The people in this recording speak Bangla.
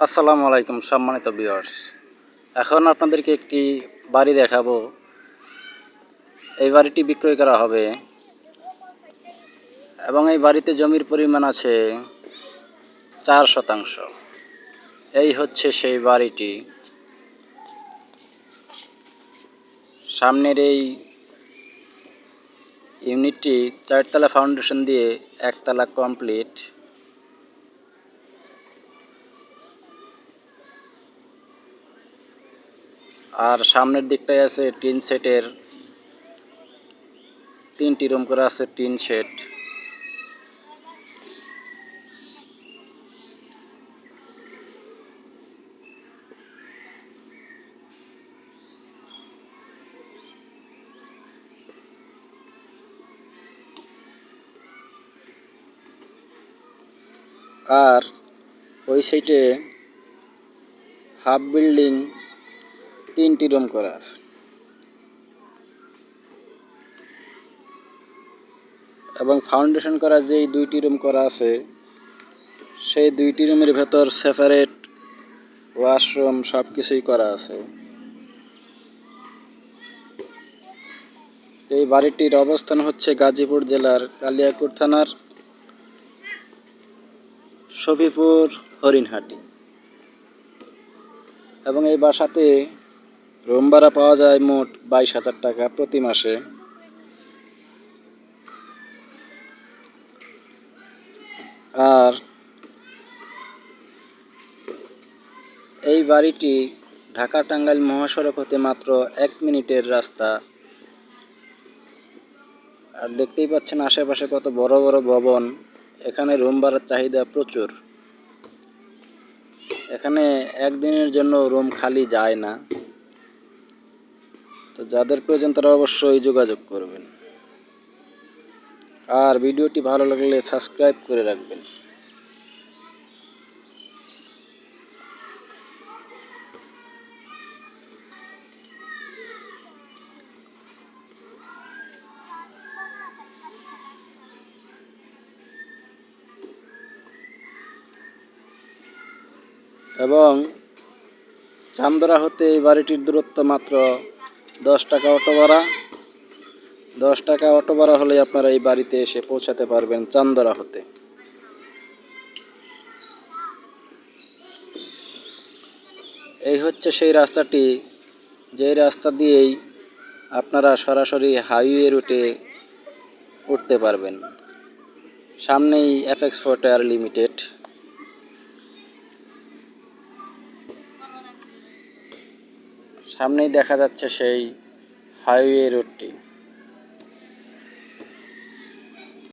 আসসালামু আলাইকুম সম্মানিত ভিউয়ার্স এখন আপনাদেরকে একটি বাড়ি দেখাবো। এই বাড়িটি বিক্রয় করা হবে এবং এই বাড়িতে জমির পরিমাণ আছে চার শতাংশ। এই হচ্ছে সেই বাড়িটি। সামনের এই ইউনিটটি চারতলা ফাউন্ডেশন দিয়ে একতলা কমপ্লিট। আর সামনের দিকটায় আছে টিন সেটের, তিনটি রুম করা আছে টিন সেট। আর ওই সাইডে হাফ বিল্ডিং তিনটি রুম করা আছে। এবং ফাউন্ডেশন করা যেই দুইটি রুম করা আছে, সেই দুইটি রুমের ভেতর সেপারেট ওয়াশরুম সব কিছুই করা আছে। এই বাড়িটির অবস্থান হচ্ছে গাজীপুর জেলার কালিয়াকুর থানার সফিপুর হরিণহাটি। এবং এই বাসাতে রুম ভাড়া পাওয়া যায় মোট বাইশ হাজার টাকা প্রতি মাসে। আর এই বাড়িটি ঢাকা টাঙ্গাইল মহাসড়ক হতে মাত্র এক মিনিটের রাস্তা। আর দেখতেই পাচ্ছেন আশেপাশে কত বড় বড় ভবন। এখানে রুম ভাড়ার চাহিদা প্রচুর। এখানে একদিনের জন্য রুম খালি যায় না। তো যাদের প্রয়োজন তারা অবশ্যই যোগাযোগ করবেন। আর ভিডিওটি ভালো লাগলে সাবস্ক্রাইব করে রাখবেন। এবং চান্দরা হতে এই বাড়িটির দূরত্ব মাত্র দশ টাকা অটো ভাড়া। দশ টাকা অটো ভাড়া হলে আপনারা এই বাড়িতে এসে পৌঁছাতে পারবেন চান্দরা হতে। এই হচ্ছে সেই রাস্তাটি, যেই রাস্তা দিয়েই আপনারা সরাসরি হাইওয়ে রুটে উঠতে পারবেন। সামনেই এফএক্স ফোটার লিমিটেড। সামনেই দেখা যাচ্ছে সেই হাইওয়ে রোডটি